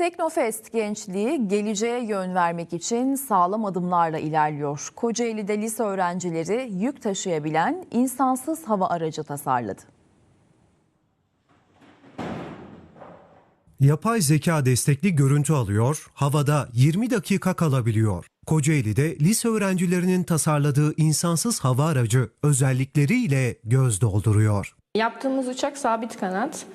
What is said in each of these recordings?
Teknofest gençliği geleceğe yön vermek için sağlam adımlarla ilerliyor. Kocaeli'de lise öğrencileri yük taşıyabilen insansız hava aracı tasarladı. Yapay zeka destekli görüntü alıyor, havada 20 dakika kalabiliyor. Kocaeli'de lise öğrencilerinin tasarladığı insansız hava aracı özellikleriyle göz dolduruyor. Yaptığımız uçak sabit kanat,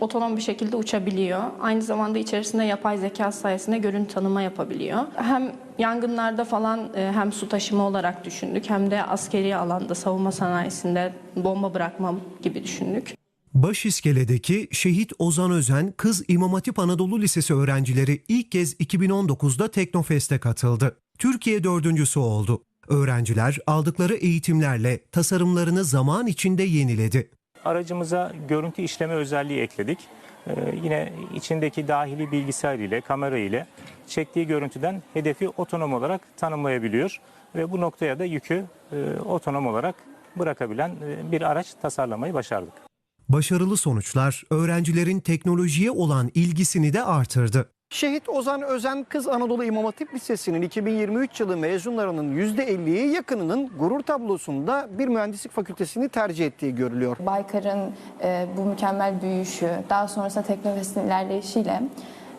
otonom bir şekilde uçabiliyor. Aynı zamanda içerisinde yapay zeka sayesinde görüntü tanıma yapabiliyor. Hem yangınlarda falan e, hem su taşıma olarak düşündük hem de askeri alanda savunma sanayisinde bomba bırakma gibi düşündük. Başiskele'deki Şehit Ozan Özen Kız İmam Hatip Anadolu Lisesi öğrencileri ilk kez 2019'da Teknofest'e katıldı. Türkiye dördüncüsü oldu. Öğrenciler aldıkları eğitimlerle tasarımlarını zaman içinde yeniledi. Aracımıza görüntü işleme özelliği ekledik. Ee, yine içindeki dahili bilgisayar ile, kamera ile çektiği görüntüden hedefi otonom olarak tanımlayabiliyor. Ve bu noktaya da yükü e, otonom olarak bırakabilen e, bir araç tasarlamayı başardık. Başarılı sonuçlar öğrencilerin teknolojiye olan ilgisini de artırdı. Şehit Ozan Özen Kız Anadolu İmam Hatip Lisesi'nin 2023 yılı mezunlarının %50'ye yakınının gurur tablosunda bir mühendislik fakültesini tercih ettiği görülüyor. Baykar'ın e, bu mükemmel büyüyüşü, daha sonrasında Teknofest'in ilerleyişiyle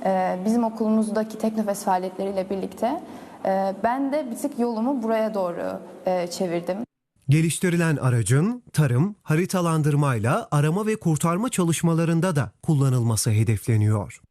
e, bizim okulumuzdaki Teknofest faaliyetleriyle birlikte e, ben de bir tık yolumu buraya doğru e, çevirdim. Geliştirilen aracın tarım, haritalandırmayla arama ve kurtarma çalışmalarında da kullanılması hedefleniyor.